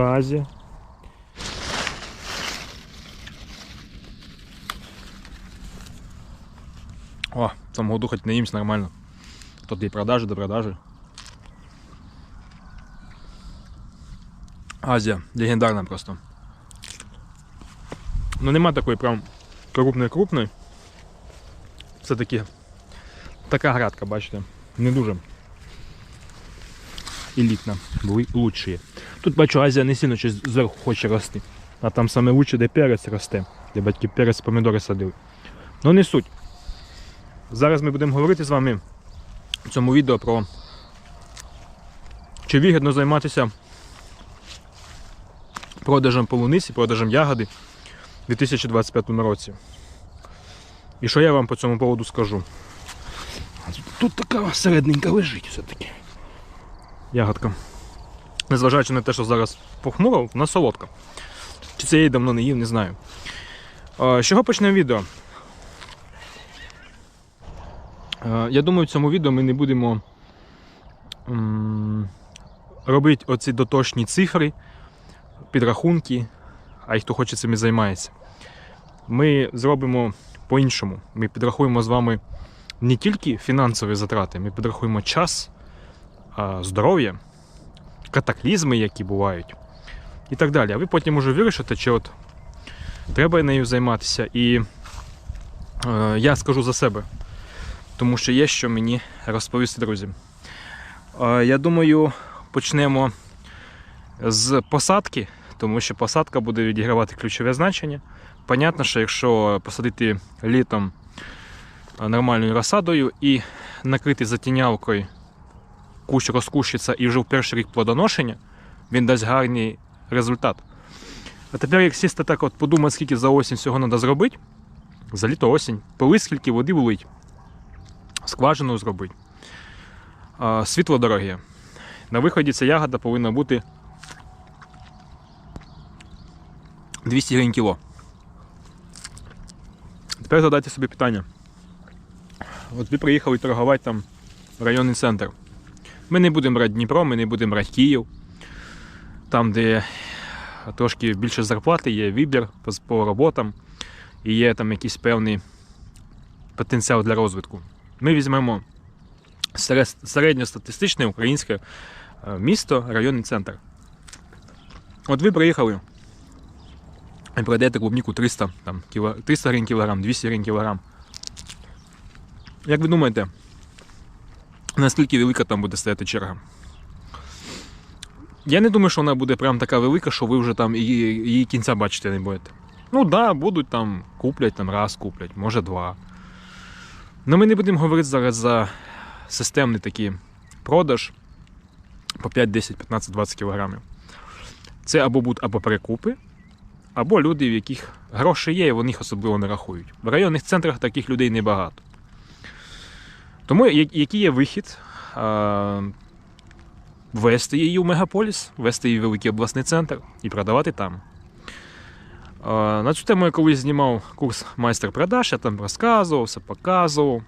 Наша Азія. О, цьому году хоч не нормально. Тут і продажі до продажі. Азія, легендарна просто. Ну нема такої прям крупної-крупної. Все-таки така градка, бачите, не дуже елітна, були лучші. Тут бачу, Азія не сильно щось зверху хоче рости. А там саме лучше, де перець росте, де батьки перець помідори садили. Ну не суть. Зараз ми будемо говорити з вами в цьому відео про чи вигідно займатися продажем полуниці, продажем ягоди у 2025 році. І що я вам по цьому поводу скажу? Тут така середненька лежить все-таки. Ягодка. Незважаючи на те, що зараз похмуро, вона солодка. Чи це я її давно не їв, не знаю. З чого почнемо відео? Я думаю, в цьому відео ми не будемо робити оці доточні цифри, підрахунки, а й хто хоче цим і займається. Ми зробимо по-іншому. Ми підрахуємо з вами не тільки фінансові затрати, ми підрахуємо час, здоров'я, катаклізми, які бувають, і так далі. А ви потім уже вирішите, чи от треба нею займатися. І е, я скажу за себе тому що є що мені розповісти, друзі. Е, Я думаю, почнемо з посадки, тому що посадка буде відігравати ключове значення. Понятно, що якщо посадити літом нормальною розсадою і накрити затінялкою, кущ розкущиться і вже в перший рік плодоношення, він дасть гарний результат. А тепер, як сісти так от подумати, скільки за осінь всього треба зробити, за літо осінь, полить, скільки води влить скважину зробити. Світло дороге. На виході ця ягода повинна бути 200 гривень кіло. Тепер задайте собі питання. От ви приїхали торгувати там в районний центр. Ми не будемо брати Дніпро, ми не будемо брати Київ. Там, де трошки більше зарплати, є вибір по, роботам і є там якийсь певний потенціал для розвитку. Ми візьмемо середньостатистичне українське е, місто, районний центр. От ви приїхали і продаєте клубніку 300, там, 300 гривень кілограм, 200 гривень кілограм. Як ви думаєте, наскільки велика там буде стояти черга? Я не думаю, що вона буде прям така велика, що ви вже там її, її кінця бачити не будете. Ну так, да, будуть там куплять, там раз куплять, може два. Ну, ми не будемо говорити зараз за системний такий продаж по 5, 10, 15, 20 кілограмів. Це або будуть або перекупи, або люди, в яких гроші є, і вони їх особливо не рахують. В районних центрах таких людей небагато. Тому який є вихід? А, Ввести її в мегаполіс, ввести її в великий обласний центр і продавати там. На цю тему я колись знімав курс майстер продаж, я там розказував, все показував,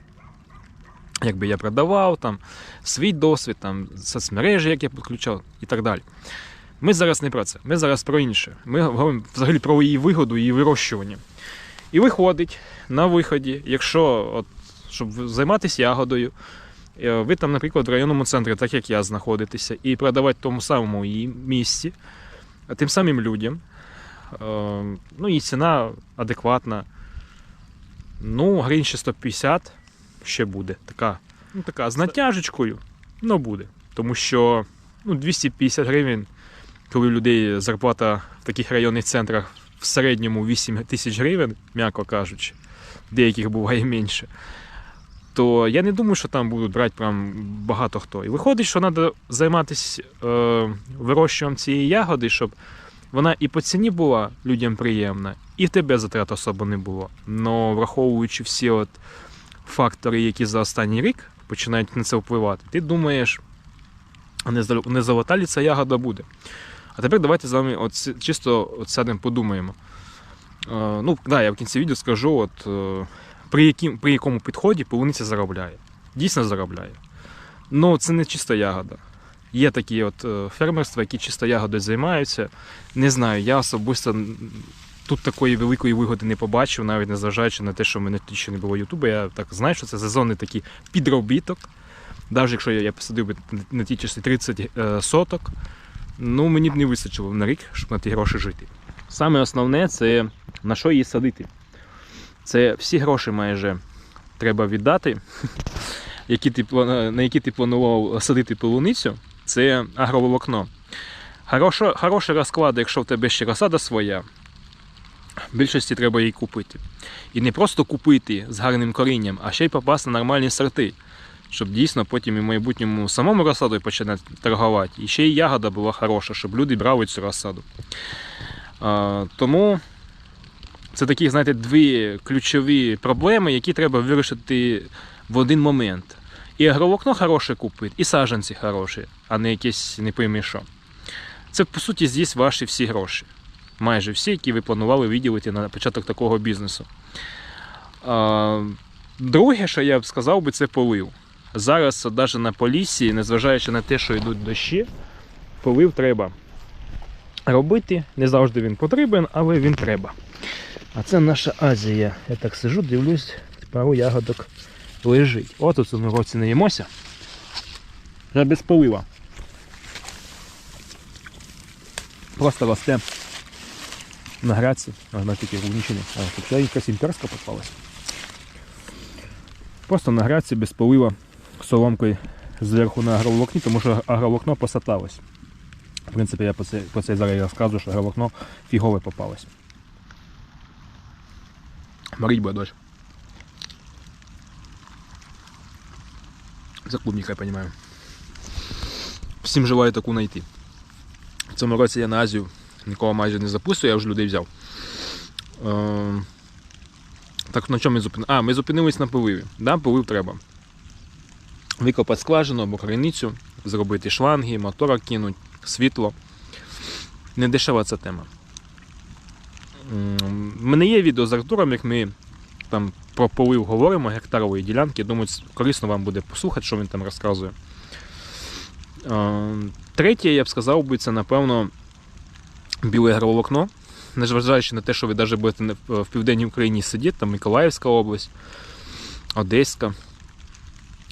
якби я продавав, там, свій досвід, там, соцмережі, як я підключав і так далі. Ми зараз не про це, ми зараз про інше. Ми говоримо взагалі про її вигоду, її вирощування. І виходить на виході, якщо от, щоб займатися ягодою, е, ви там, наприклад, в районному центрі, так як я, знаходитеся, і продавати в тому самому її місці, тим самим людям. Е, Ну і ціна адекватна. Ну, гривень ще 150 ще буде. Така, ну, така з натяжечкою, ну буде. Тому що ну, 250 гривень, коли у людей зарплата в таких районних центрах в середньому 8 тисяч гривень, м'яко кажучи, деяких буває менше. То я не думаю, що там будуть брати прям багато хто. І виходить, що треба займатися е, вирощуванням цієї ягоди, щоб вона і по ціні була людям приємна, і тебе затрат особо не було. Но враховуючи всі от фактори, які за останній рік починають на це впливати, ти думаєш, не золота лі ця ягода буде. А тепер давайте з вами от чисто от сядемо подумаємо. Е, ну, да, я в кінці відео скажу, от, е, при, яким, при якому підході полуниця заробляє. Дійсно заробляє. Ну, це не чиста ягода. Є такі от е, фермерства, які чисто ягодою займаються. Не знаю, я особисто тут такої великої вигоди не побачив, навіть незважаючи на те, що в мене тоді ще не було Ютуба. Я так знаю, що це сезонний такий підробіток. Навіть якщо я, посадив на ті часи 30 е, соток, ну мені б не вистачило на рік, щоб на ті гроші жити. Саме основне це на що її садити. Це всі гроші майже треба віддати, які ти, на які ти планував садити полуницю, це агроволокно. Хороша, хороший розклад, якщо в тебе ще розсада своя, в більшості треба її купити. І не просто купити з гарним корінням, а ще й попасти на нормальні сорти, щоб дійсно потім і в майбутньому самому розсадою починати торгувати. І ще й ягода була хороша, щоб люди брали цю розсаду. Тому це такі, знаєте, дві ключові проблеми, які треба вирішити в один момент. І агроволокно хороше купити, і саджанці хороші, а не якесь не пойми що. Це, по суті, з'їсть ваші всі гроші. Майже всі, які ви планували виділити на початок такого бізнесу. Друге, що я б сказав би, це полив. Зараз, навіть на полісі, незважаючи на те, що йдуть дощі, полив треба робити. Не завжди він потрібен, але він треба. А це наша Азія. Я так сижу, дивлюсь, пару ягодок лежить. От у цьому році не їмося. Вже без полива. Просто росте на грядці, а на тільки вунічені. А ще якась імперська попалась. Просто на грядці без полива соломкою зверху на агроволокні, тому що агроволокно посаталось. В принципі, я про це, зараз розказую, що агроволокно фігове попалось. Морить буде дощ. За клубника, я понимаю. Всім желаю таку знайти. В цьому році я на Азію нікого майже не запустив, я вже людей взяв. Е, так на чому ми зупинилися? А, ми зупинились на поливі. Да, полив треба. Викопати скважину або криницю, зробити шланги, мотора кинуть, світло. Не дешева ця тема. В мене є відео з Артуром, як ми там про полив говоримо гектарової ділянки. Думаю, корисно вам буде послухати, що він там розказує. Е, Третє, я б сказав би, це напевно біле агроволокно. Незважаючи на те, що ви навіть будете в південній Україні сидіти, там Миколаївська область, Одеська.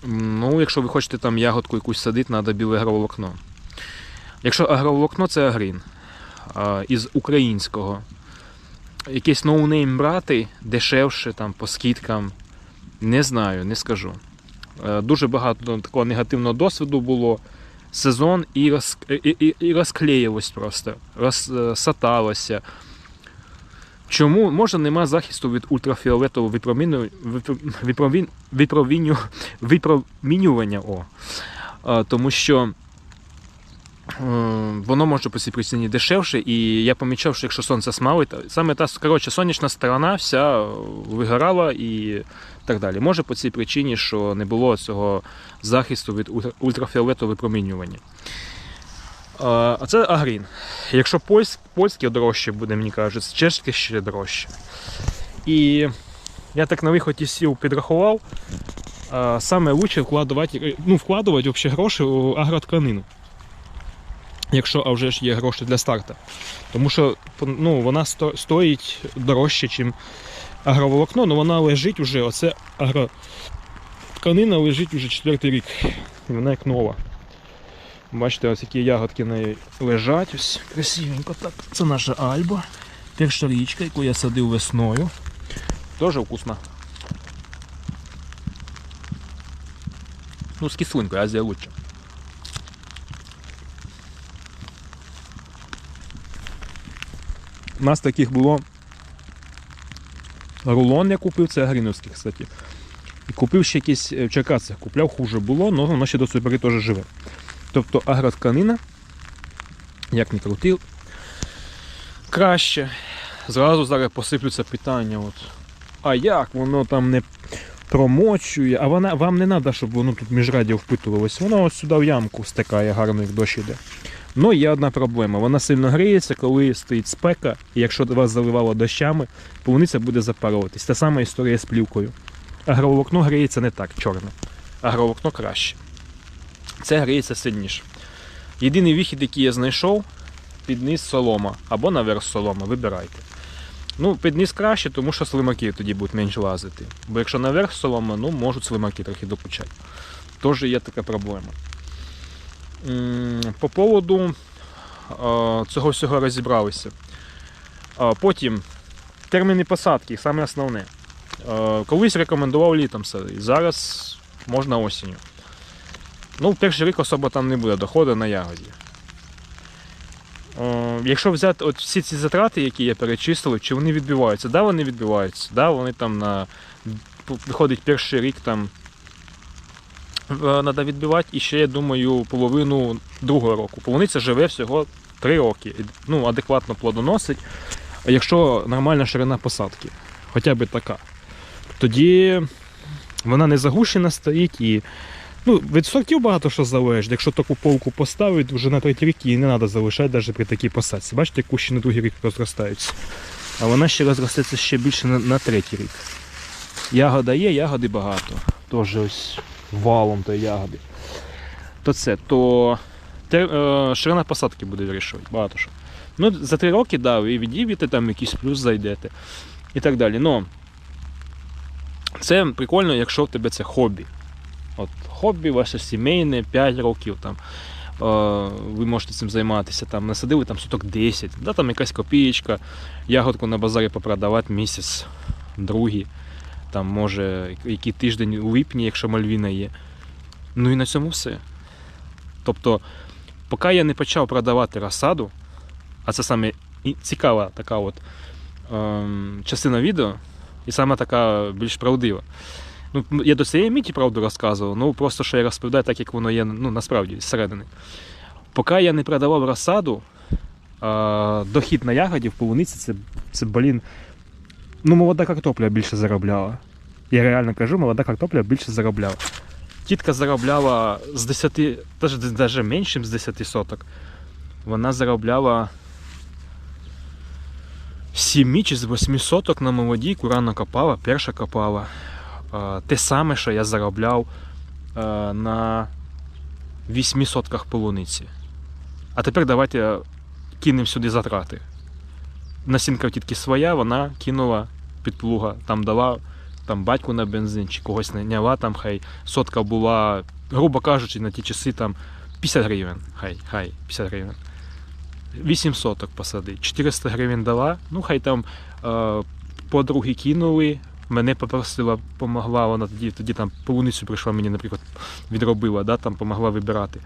Ну, якщо ви хочете там ягодку якусь садити, треба біле агроволокно. Якщо агроволокно це агрін із українського. Якийсь ноунейм брати дешевше там по скидкам. Не знаю, не скажу. Е, Дуже багато такого негативного досвіду було. Сезон і, роз, і, і, і розклеїлось просто, розсаталося. Чому може нема захисту від ультрафіолетового випроміню, випро- випромін- випроміню, випромінювання? О. А, тому що е, воно може по цій причині дешевше, і я помічав, що якщо сонце смалить, саме та коротше, сонячна сторона вся вигорала і так далі. Може по цій причині, що не було цього захисту від ультра- ультрафіолетового випромінювання. А а це агрін. Якщо польсь, польське дорожче буде, мені кажуть, чешське ще дорожче. І я так на виході сів підрахував. Саме лучше вкладувати, ну, вкладувати гроші у агротканину. Якщо а вже ж є гроші для старту. Тому що ну, вона сто- стоїть дорожче, ніж агроволокно, але вона лежить уже, оце агротканина лежить уже четвертий рік. І вона як нова. Бачите, ось які ягодки на неї лежать. Ось красивенько так. Це наша альба. Перша річка, яку я садив весною. Дуже вкусна. Ну, з кислинкою, Азія лучше. У нас таких було. Рулон я купив, це Гріновський, кстати. І купив ще якийсь е, в Черкасах. Купляв хуже було, але воно ще до цієї теж живе. Тобто агротканина, як не крутив, краще. Зразу зараз посиплються питання. От. А як воно там не промочує, а вона, вам не треба, щоб воно тут міжрадіо впитувалось. Воно ось сюди в ямку стикає гарно, як дощ іде. Ну, є одна проблема. Вона сильно гріється, коли стоїть спека, і якщо вас заливало дощами, полуниця буде запаруватись. Та сама історія з плівкою. Агроволокно гріється не так чорне. Агроволокно краще. Це гріється сильніше. Єдиний вихід, який я знайшов, під низ солома або наверх солома, вибирайте. Ну, під низ краще, тому що слимаки тоді будуть менше лазити. Бо якщо наверх солома, ну можуть слимаки трохи докучати. Теж є така проблема. По поводу цього всього розібралися. Потім терміни посадки, саме основне. Колись рекомендував літом садити, зараз можна осінню. Ну, перший рік особо там не буде доходу на ягоді. Якщо взяти от всі ці затрати, які я перечислив, чи вони відбиваються? Да, вони відбиваються. Да, вони там на виходить перший рік там треба відбивати, і ще, я думаю, половину другого року. Полуниця живе всього 3 роки. Ну, адекватно плодоносить. Якщо нормальна ширина посадки, хоча б така, тоді вона не загущена стоїть і. Ну, від сортів багато що залежить. Якщо таку полку поставить, вже на третій рік її не треба залишати навіть при такій посадці. Бачите, кущі на другий рік розростаються. А вона ще розростеться ще більше на, на третій рік. Ягода є, ягоди багато. Тож ось валом тої ягоди. То це, то те, е, ширина посадки буде вирішувати. Багато що. Ну, за три роки, да, ви відіб'єте, там якийсь плюс зайдете і так далі. Но це прикольно, якщо в тебе це хобі. От хобі ваше сімейне, 5 років там. е, Ви можете цим займатися, там насадили там суток 10, да, там якась копієчка, ягодку на базарі попродавати місяць, другий, там може який тиждень у липні, якщо мальвіна є. Ну і на цьому все. Тобто, поки я не почав продавати розсаду, а це саме цікава така от ем, частина відео, і саме така більш правдива. Ну, я до цієї міті правду розказував, ну просто що я розповідаю так, як воно є ну, насправді зсередини. Поки я не продавав розсаду, е, дохід на ягоді в полуниці це, це блін. Ну, молода картопля більше заробляла. Я реально кажу, молода картопля більше заробляла. Тітка заробляла з 10, навіть, меншим з 10 соток. Вона заробляла 7 чи з 8 соток на молодій, курана копала, перша копала. Те саме, що я заробляв е, на 8 сотках полуниці. А тепер давайте кинемо сюди затрати. Насінка в тітки своя, вона кинула під плуга, там дала там, батьку на бензин чи когось наняла, там хай сотка була, грубо кажучи, на ті часи там 50 гривень. Хай, хай, 50 гривень. 8 соток посади, 400 гривень дала, ну хай там е, подруги кинули, мене попросила, помогла, вона тоді, тоді там полуницю прийшла мені, наприклад, відробила, да, там помогла вибирати.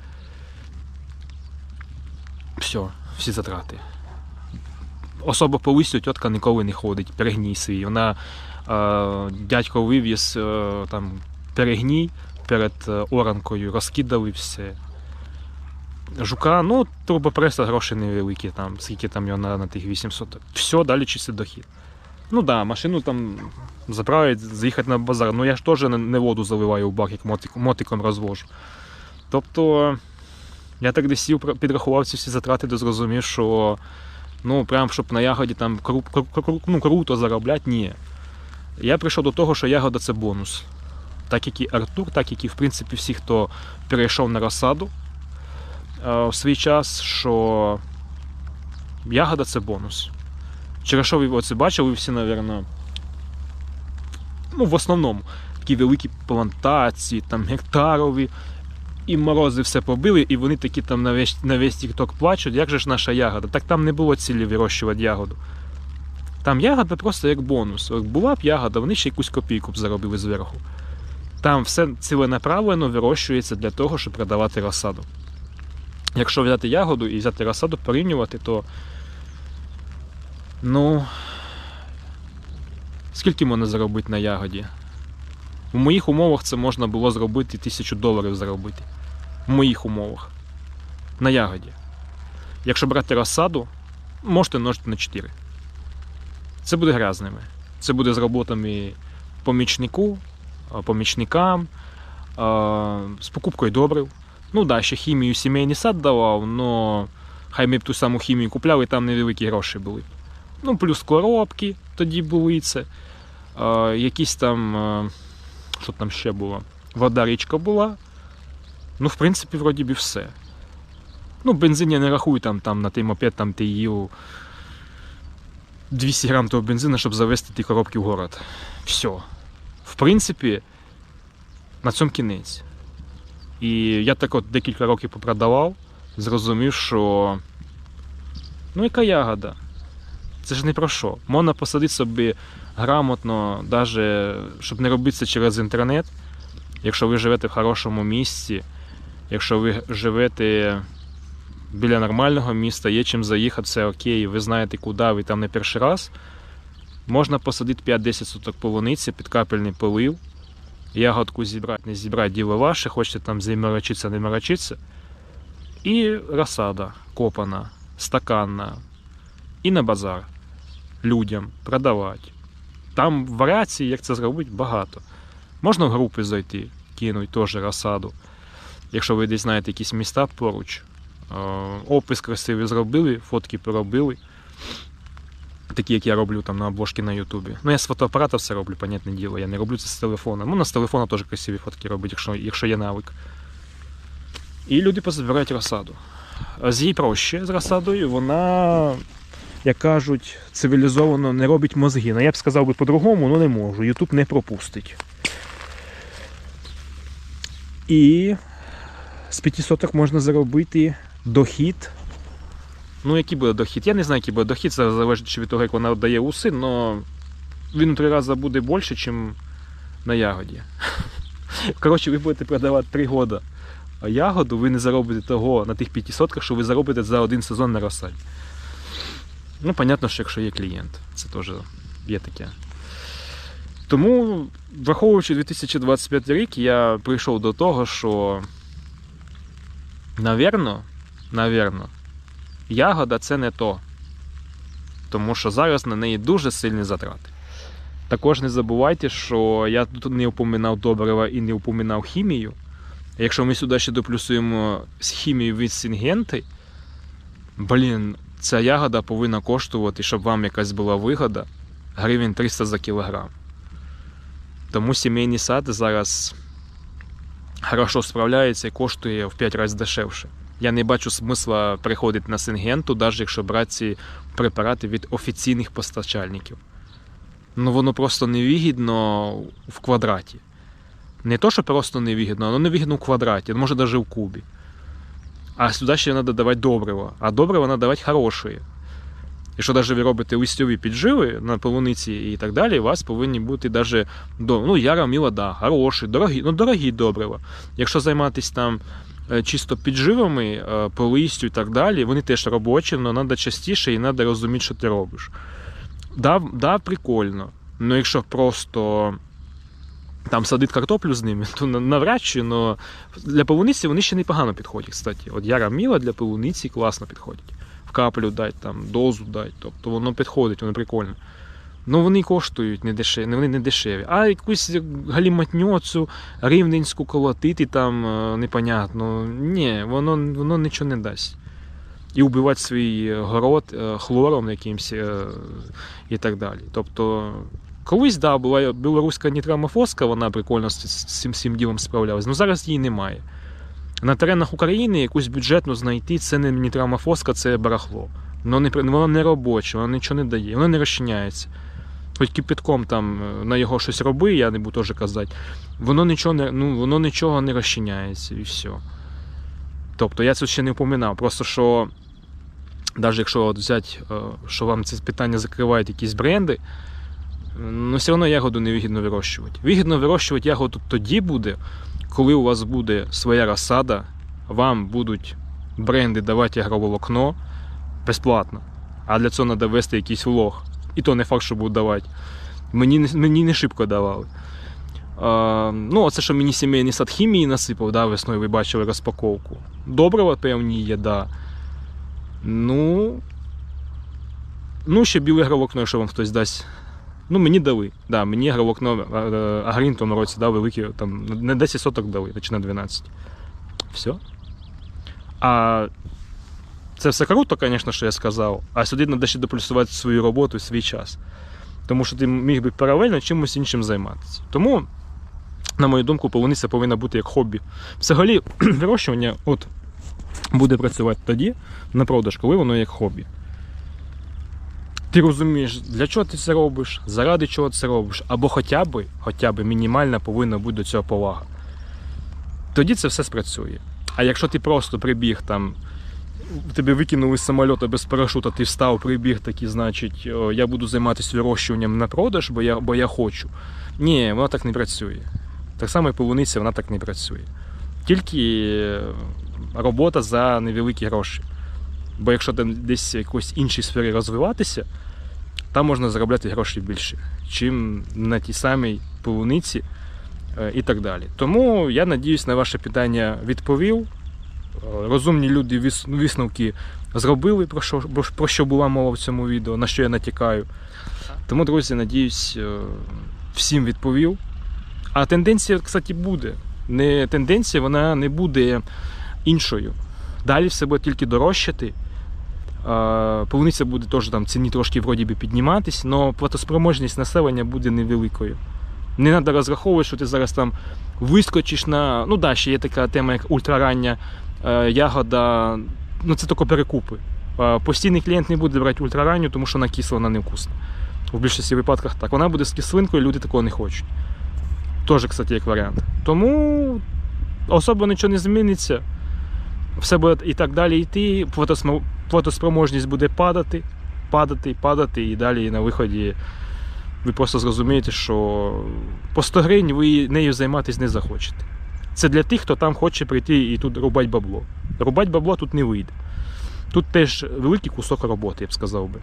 Все, всі затрати. Особо по листю тітка ніколи не ходить, перегній свій. Вона е, дядько вивіз е, там перегній перед е, оранкою, розкидали все. Жука, ну, турбопреса гроші невеликі, там, скільки там його на, на тих 800. Все, далі чистий дохід. Ну так, да, машину там заправить, заїхати на базар. Ну я ж теж не, воду заливаю в бак, як мотик, мотиком розвожу. Тобто, я так десь сів, підрахував ці всі затрати, де зрозумів, що ну, прям щоб на ягоді там ну, круто заробляти, ні. Я прийшов до того, що ягода це бонус. Так як і Артур, так як і в принципі всі, хто перейшов на розсаду е, в свій час, що ягода це бонус. Через що ви оце бачили всі, мабуть, ну, в основному такі великі плантації, там гектарові, і морози все побили, і вони такі там на весь, на весь тік плачуть, як же ж наша ягода? Так там не було цілі вирощувати ягоду. Там ягода просто як бонус. Була б ягода, вони ще якусь копійку б заробили зверху. Там все ціленаправлено вирощується для того, щоб продавати розсаду. Якщо взяти ягоду і взяти розсаду, порівнювати, то Ну. Скільки можна заробити на ягоді? У моїх умовах це можна було зробити тисячу доларів заробити. В моїх умовах. На ягоді. Якщо брати розсаду, можете множити на 4. Це буде грязними. Це буде з роботами помічнику, помічникам, з покупкою добрив. Ну да, ще хімію сімейний сад давав, але хай ми б ту саму хімію купляли, там невеликі гроші були. Ну, плюс коробки тоді були це. Е, якісь там. Е, що там ще було? Вода річка була. Ну, в принципі, вроді би все. Ну, бензин я не рахую там, там на той мопед, там ти їв 200 грам того бензину, щоб завести ті коробки в город. Все. В принципі, на цьому кінець. І я так от декілька років попродавав, зрозумів, що ну яка ягода? Це ж не про що. Можна посадити собі грамотно, даже, щоб не робити це через інтернет. Якщо ви живете в хорошому місці, якщо ви живете біля нормального міста, є чим заїхати, все окей, ви знаєте, куди ви там не перший раз. Можна посадити 5-10 суток полуниці, під капельний полив, ягодку зібрати, не зібрати, діло ваше, хочете там заморочитися, не морочитися. І розсада копана, стаканна. І на базар людям продавати. Там варіацій, як це зробити, багато. Можна в групи зайти, кинуть теж розсаду. Якщо ви десь знаєте якісь міста поруч, Е, опис красивий зробили, фотки поробили. Такі, як я роблю там на обложки на Ютубі. Ну, я з фотоапарата все роблю, понятне діло. Я не роблю це з телефона. Ну, на з телефона теж красиві фотки робити, якщо, якщо є навик. І люди позабирають розсаду. З їй проще з розсадою, вона, як кажуть, цивілізовано не робить мозги. Ну, я б сказав би по-другому, але не можу. Ютуб не пропустить. І з 500 можна заробити дохід. Ну, який буде дохід? Я не знаю, який буде дохід, це залежить від того, як вона дає уси, але він у три рази буде більше, ніж на ягоді. Коротше, ви будете продавати 3 роки ягоду, ви не заробите того на тих 500, що ви заробите за один сезон на розсаді. Ну, понятно, що якщо є клієнт, це теж є таке. Тому, враховуючи 2025 рік, я прийшов до того, що Навірно, навірно, ягода це не то. Тому що зараз на неї дуже сильні затрати. Також не забувайте, що я тут не упоминав добрива і не упоминав хімію. Якщо ми сюди ще доплюсуємо з хімією від сингенти, блін, ця ягода повинна коштувати, щоб вам якась була вигода, гривень 300 за кілограм. Тому сімейний сад зараз хорошо справляється і коштує в 5 разів дешевше. Я не бачу смисла приходити на сингенту, навіть якщо брати ці препарати від офіційних постачальників. Ну воно просто невигідно в квадраті. Не то, що просто невигідно, воно невигідно в квадраті, може навіть в кубі. А сюди ще треба давати добриво. А добриво треба давати хороше. Якщо навіть ви робите листьові підживи на полуниці і так далі, у вас повинні бути навіть ну, яра міла, да, хороші, дорогі, ну дорогі добрива. Якщо займатися там е, чисто підживами е, по листю і так далі, вони теж робочі, але треба частіше і треба розуміти, що ти робиш. Да, да, прикольно. Ну якщо просто там садить картоплю з ними, то навряд чи, але для полуниці вони ще непогано підходять. кстати. От яра міла для полуниці класно підходять каплю дати, там, дозу дати. Тобто воно підходить, воно прикольно. Ну вони коштують не дешеві, вони не дешеві. А якусь галіматню цю рівненську колотити там е, непонятно. Ні, воно воно нічого не дасть. І вбивати свій город е, хлором якимсь е, і так далі. Тобто, колись да, була білоруська нітрамофоска, вона прикольно з цим всім ділом справлялась, але зараз її немає. На теренах України якусь бюджетну знайти це не нітрамофоска, це барахло. Воно не воно не робоче, воно нічого не дає, воно не розчиняється. Хоч кипятком там е, на його щось роби, я не буду теж казати, воно нічого не ну, воно нічого не розчиняється і все. Тобто я це ще не впоминав. Просто що, навіть якщо от взяти, е, що вам це питання закривають якісь бренди, ну все одно ягоду не вигідно вирощувати. Вигідно вирощувати ягоду тоді буде, коли у вас буде своя розсада, вам будуть бренди давати агроволокно безплатно. А для цього треба вести якийсь влог. І то не факт, що будуть давати. Мені мені не шибко давали. А, ну, оце, що мені сімейний сад хімії насипав, да, весною ви бачили розпаковку. Добрива певні є, да. Ну. Ну, ще біле агроволокно, якщо вам хтось дасть. Ну, мені дали. Да, Мені агровокно Агрін в тому році дав великі, там, не 10 соток дали, чи на 12. Все. А це все круто, звісно, що я сказав. А сюди треба ще доплюсувати свою роботу свій час. Тому що ти міг би паралельно чимось іншим займатися. Тому, на мою думку, полуниця повинна бути як хобі. Взагалі, вирощування, от буде працювати тоді на продаж, коли воно як хобі. Ти розумієш, для чого ти це робиш, заради чого це робиш, або хоча б, хоча б мінімальна повинна бути до цього повага. Тоді це все спрацює. А якщо ти просто прибіг там, тебе викинули з самольота без парашута, ти встав, прибіг такий, значить, я буду займатися вирощуванням на продаж, бо я, бо я хочу. Ні, воно так не працює. Так само і полуниця, вона так не працює. Тільки е, робота за невеликі гроші. Бо якщо там десь в якоїсь іншій сфері розвиватися, там можна заробляти гроші більше, чим на тій самій полуниці е, і так далі. Тому я надіюсь на ваше питання відповів. Е, Розумні люди висновки зробили, про що, про що була мова в цьому відео, на що я натякаю. Тому, друзі, надіюсь, е, всім відповів. А тенденція, кстати, буде. Не, тенденція вона не буде іншою. Далі все буде тільки дорожчати. Е, Полуниця буде теж там ціні трошки вроді би підніматись, але платоспроможність населення буде невеликою. Не треба розраховувати, що ти зараз там вискочиш на. Ну да, ще є така тема, як ультрарання е, ягода. Ну це тільки перекупи. Е, Постійний клієнт не буде брати ультраранню, тому що вона кисла, вона невкусна. В більшості випадках так. Вона буде з кислинкою, люди такого не хочуть. Теж, кстати, як варіант. Тому особо нічого не зміниться. Все буде і так далі йти. Платоспроможність буде падати, падати, падати, і далі на виході ви просто зрозумієте, що по 100 гривень ви нею займатися не захочете. Це для тих, хто там хоче прийти і тут рубати бабло. Рубати бабло тут не вийде. Тут теж великий кусок роботи, я б сказав би.